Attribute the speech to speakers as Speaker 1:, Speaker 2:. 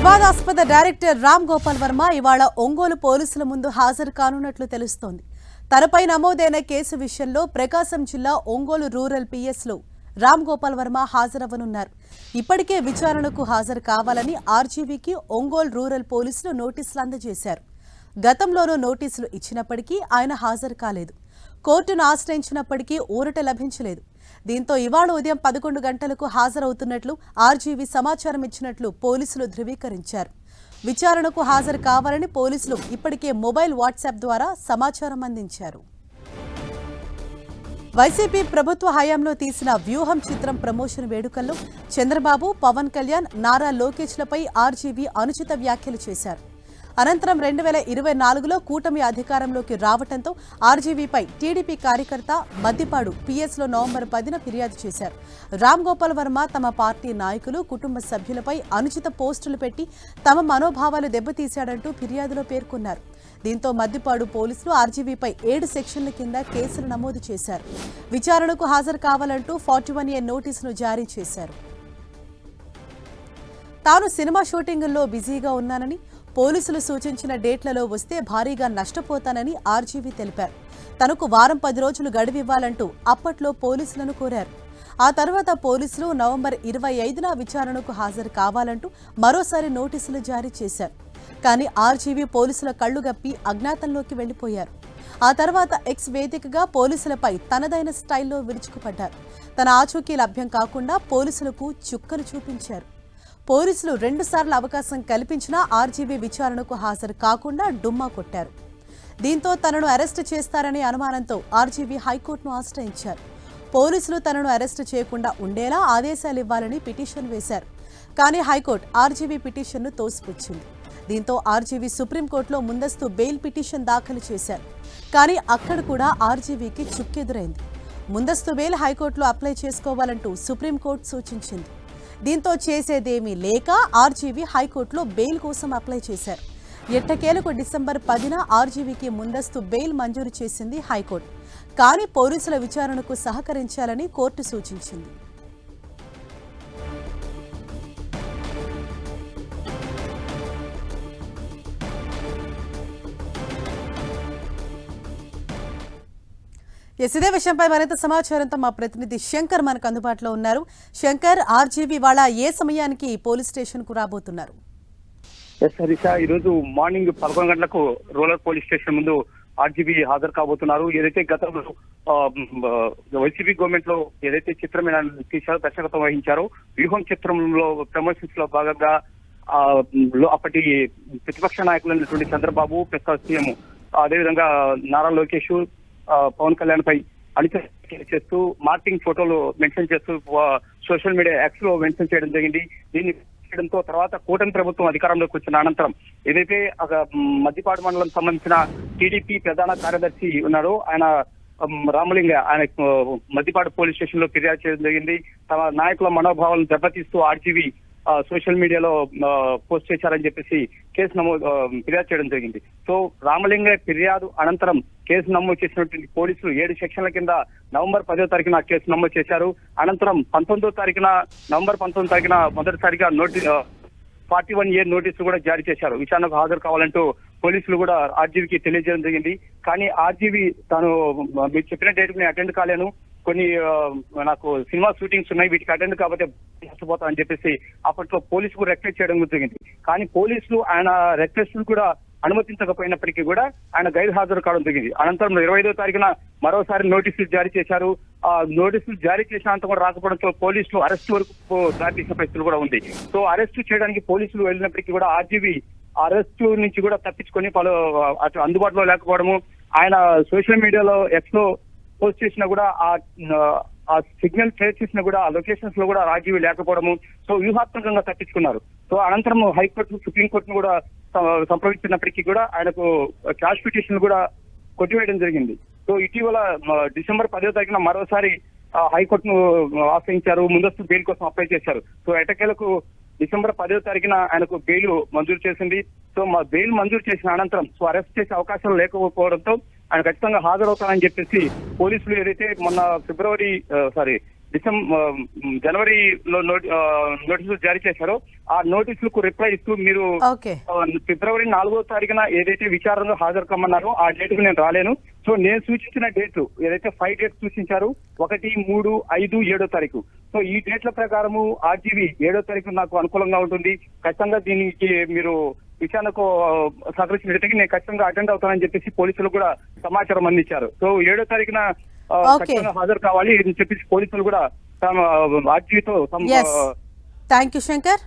Speaker 1: వివాదాస్పద డైరెక్టర్ రామ్ గోపాల్ వర్మ ఇవాళ ఒంగోలు పోలీసుల ముందు హాజరు కానున్నట్లు తెలుస్తోంది. తనపై నమోదైన కేసు విషయంలో ప్రకాశం జిల్లా ఒంగోలు రూరల్ పిఎస్లో రామ్ గోపాల్ వర్మ హాజరవ్వనున్నారు. ఇప్పటికే విచారణకు హాజరు కావాలని ఆర్జీవీకి ఒంగోలు రూరల్ పోలీసులు నోటీసులు అందజేశారు. గతంలోనూ నోటీసులు ఇచ్చినప్పటికీ ఆయన హాజరు కాలేదు. కోర్టును ఆశ్రయించినప్పటికీ ఊరట లభించలేదు. దీంతో ఇవాళ ఉదయం పదకొండు గంటలకు హాజరవుతున్నట్లు ఆర్జీవీ సమాచారం ఇచ్చినట్లు పోలీసులు ధృవీకరించారు. విచారణకు హాజరు కావాలని పోలీసులు ఇప్పటికే మొబైల్ వాట్సాప్ ద్వారా సమాచారం అందించారు. వైసీపీ ప్రభుత్వ హయాంలో తీసిన వ్యూహం చిత్రం ప్రమోషన్ వేడుకల్లో చంద్రబాబు పవన్ కళ్యాణ్ నారా లోకేష్లపై ఆర్జీవీ అనుచిత వ్యాఖ్యలు చేశారు. అనంతరం రెండు వేల ఇరవై నాలుగులో కూటమి అధికారంలోకి రావడంతో ఆర్జీవీపై టీడీపీ కార్యకర్త మద్దిపాడు పిఎస్లో నవంబర్ పదిన ఫిర్యాదు చేశారు. రామ్ గోపాల్ వర్మ తమ పార్టీ నాయకులు కుటుంబ సభ్యులపై అనుచిత పోస్టులు పెట్టి తమ మనోభావాలు దెబ్బతీశాడంటూ ఫిర్యాదులో పేర్కొన్నారు. దీంతో మద్దిపాడు పోలీసులు ఆర్జీవీపై ఏడు సెక్షన్ల కింద కేసులు నమోదు చేశారు. విచారణకు హాజరు కావాలంటూ ఫార్టీ వన్ ఏ నోటీసును జారీ చేశారు. తాను సినిమా షూటింగుల్లో బిజీగా ఉన్నానని పోలీసులు సూచించిన డేట్లలో వస్తే భారీగా నష్టపోతానని ఆర్జీవీ తెలిపారు. తనకు వారం పది రోజులు గడువివ్వాలంటూ అప్పట్లో పోలీసులను కోరారు. ఆ తర్వాత పోలీసులు నవంబర్ ఇరవై ఐదున విచారణకు హాజరు కావాలంటూ మరోసారి నోటీసులు జారీ చేశారు. కానీ ఆర్జీవీ పోలీసుల కళ్ళు గప్పి అజ్ఞాతంలోకి వెళ్ళిపోయారు ఆ తర్వాత ఎక్స్ వేదికగా పోలీసులపై తనదైన స్టైల్లో విరుచుకుపడ్డారు. తన ఆచూకీ లభ్యం కాకుండా పోలీసులకు చుక్కలు చూపించారు. పోలీసులు రెండుసార్లు అవకాశం కల్పించినా ఆర్జీబీ విచారణకు హాజరు కాకుండా డుమ్మా కొట్టారు. దీంతో తనను అరెస్టు చేస్తారనే అనుమానంతో ఆర్జీబీ హైకోర్టును ఆశ్రయించారు. పోలీసులు తనను అరెస్టు చేయకుండా ఉండేలా ఆదేశాలు ఇవ్వాలని పిటిషన్ వేశారు. కానీ హైకోర్టు ఆర్జీబీ పిటిషన్ను తోసిపుచ్చింది. దీంతో ఆర్జీవీ సుప్రీంకోర్టులో ముందస్తు బెయిల్ పిటిషన్ దాఖలు చేశారు. కానీ అక్కడ కూడా ఆర్జీవీకి చుక్కెదురైంది. ముందస్తు బెయిల్ హైకోర్టులో అప్లై చేసుకోవాలంటూ సుప్రీంకోర్టు సూచించింది. దీంతో చేసేదేమీ లేక ఆర్జీవీ హైకోర్టులో బెయిల్ కోసం అప్లై చేశారు. ఎట్టకేలకు డిసెంబర్ పదిన ఆర్జీవీకి ముందస్తు బెయిల్ మంజూరు చేసింది హైకోర్టు. కానీ పోలీసుల విచారణకు సహకరించాలని కోర్టు సూచించింది. ఎస్ ఇదే విషయంపై మరింత సమాచారంతో మా ప్రతినిధి శంకర్ మనకు అందుబాటులో ఉన్నారు. శంకర్ ఆర్జీవి వాళ్ళ ఏ సమయానికి పోలీస్ స్టేషన్కు రాబోతున్నారు?
Speaker 2: ఎస్ హరీష ఈ రోజు మార్నింగ్ పదకొండు గంటలకు రూరల్ పోలీస్ స్టేషన్ ముందు ఆర్జీబీ హాజరు కాబోతున్నారు. ఏదైతే గతంలో వైసీపీ గవర్నమెంట్లో ఏదైతే చిత్రమైన తీశారో దర్శకత్వం వహించారో వ్యూహం చిత్రంలో ప్రమోషన్స్లో భాగంగా లో- అప్పటి ప్రతిపక్ష నాయకులైనటువంటి చంద్రబాబు ప్రస్తుత సీఎం అదేవిధంగా నారా లోకేష్ పవన్ కళ్యాణ్ పై అనిత చేస్తూ మార్కింగ్ ఫోటోలు మెన్షన్ చేస్తూ సోషల్ మీడియా యాక్స్లో మెన్షన్ చేయడం జరిగింది. దీన్ని చేయడంతో తర్వాత కూటమి ప్రభుత్వం అధికారంలోకి వచ్చిన అనంతరం ఏదైతే మద్దిపాడు మండలం సంబంధించిన టీడీపీ ప్రధాన కార్యదర్శి ఉన్నారో ఆయన రామలింగ ఆయన మద్దిపాడు పోలీస్ స్టేషన్లో ఫిర్యాదు చేయడం జరిగింది. తమ నాయకుల మనోభావాలను దెబ్బతీస్తూ ఆర్జీవీ సోషల్ మీడియాలో పోస్ట్ చేశారని చెప్పేసి కేసు నమోదు ఫిర్యాదు చేయడం జరిగింది. సో రామలింగ ఫిర్యాదు అనంతరం కేసు నమోదు చేసినటువంటి పోలీసులు ఏడు సెక్షన్ల కింద నవంబర్ పదో తారీఖున కేసు నమోదు చేశారు. అనంతరం పంతొమ్మిదో తారీఖున నవంబర్ పంతొమ్మిది తారీఖున మొదటిసారిగా నోటి ఫార్టీ వన్ ఇయర్ నోటీసులు కూడా జారీ చేశారు. విచారణకు హాజరు కావాలంటూ పోలీసులు కూడా ఆర్జీవీకి తెలియజేయడం జరిగింది. కానీ ఆర్జీవీ తాను మీరు చెప్పిన డేట్ నేను అటెండ్ కాలేను. కొన్ని నాకు సినిమా షూటింగ్స్ ఉన్నాయి వీటికి అటెండ్ కాకపోతే నష్టపోతా అని చెప్పేసి అప్పట్లో పోలీసు కూడా రిక్వెస్ట్ చేయడం జరిగింది. కానీ పోలీసులు ఆయన రెక్వెస్ట్ కూడా అనుమతించకపోయినప్పటికీ కూడా ఆయన గైర్ హాజరు కావడం జరిగింది. అనంతరం ఇరవై ఐదో తారీఖున మరోసారి నోటీసులు జారీ చేశారు. ఆ నోటీసులు జారీ చేసినంత కూడా రాకపోవడంతో పోలీసులు అరెస్ట్ వరకు దారితీసిన పరిస్థితులు కూడా ఉంది. సో అరెస్ట్ చేయడానికి పోలీసులు వెళ్ళినప్పటికీ కూడా ఆర్జీవి అరెస్ట్ నుంచి కూడా తప్పించుకొని పలు అటు అందుబాటులో లేకపోవడము ఆయన సోషల్ మీడియాలో ఎక్స్లో పోస్ట్ చేసినా కూడా ఆ ఆ సిగ్నల్ ట్రేస్ చేసినా కూడా ఆ లొకేషన్స్లో కూడా రాజీవి లేకపోవడము. సో వ్యూహాత్మకంగా తప్పించుకున్నారు. సో అనంతరం హైకోర్టు సుప్రీంకోర్టును కూడా సంప్రదించినప్పటికీ కూడా ఆయనకు క్యాష్ పిటిషన్ కూడా కొట్టివేయడం జరిగింది. సో ఇటీవల డిసెంబర్ పదో తారీఖున మరోసారి ఆ, హైకోర్టును ఆశ్రయించారు. ముందస్తు బెయిల్ కోసం అప్లై చేశారు. సో ఎటకేలకు డిసెంబర్ పదో తారీఖున ఆయనకు బెయిల్ మంజూరు చేసింది. సో మా బెయిల్ మంజూరు చేసిన అనంతరం సో అరెస్ట్ చేసే అవకాశం లేకపోవడంతో ఆయన ఖచ్చితంగా హాజరవుతానని చెప్పేసి పోలీసులు ఏదైతే మొన్న ఫిబ్రవరి సారీ డిసెంబర్ జనవరిలో నోటీసులు జారీ చేశారో ఆ నోటీసులకు రిప్లై ఇస్తూ మీరు ఫిబ్రవరి నాలుగో తారీఖున ఏదైతే విచారణలో హాజరు కమ్మన్నారో ఆ డేట్కు నేను రాలేను. సో నేను సూచించిన డేట్ ఏదైతే ఫైవ్ డేట్స్ సూచించారు ఒకటి మూడు ఐదు ఏడో తారీఖు. సో ఈ డేట్ల ప్రకారము ఆర్జీవీ ఏడో తారీఖు నాకు అనుకూలంగా ఉంటుంది. ఖచ్చితంగా దీనికి మీరు విచారణకు ఆ, సహకరించినట్టయితే నేను ఖచ్చితంగా అటెండ్ అవుతానని చెప్పేసి పోలీసులు కూడా సమాచారం అందించారు. సో ఏడో తారీఖున. ఖచ్చితంగా హాజరు కావాలి అని చెప్పేసి పోలీసులు కూడా తమ
Speaker 1: ఎస్ థ్యాంక్ యూ శంకర్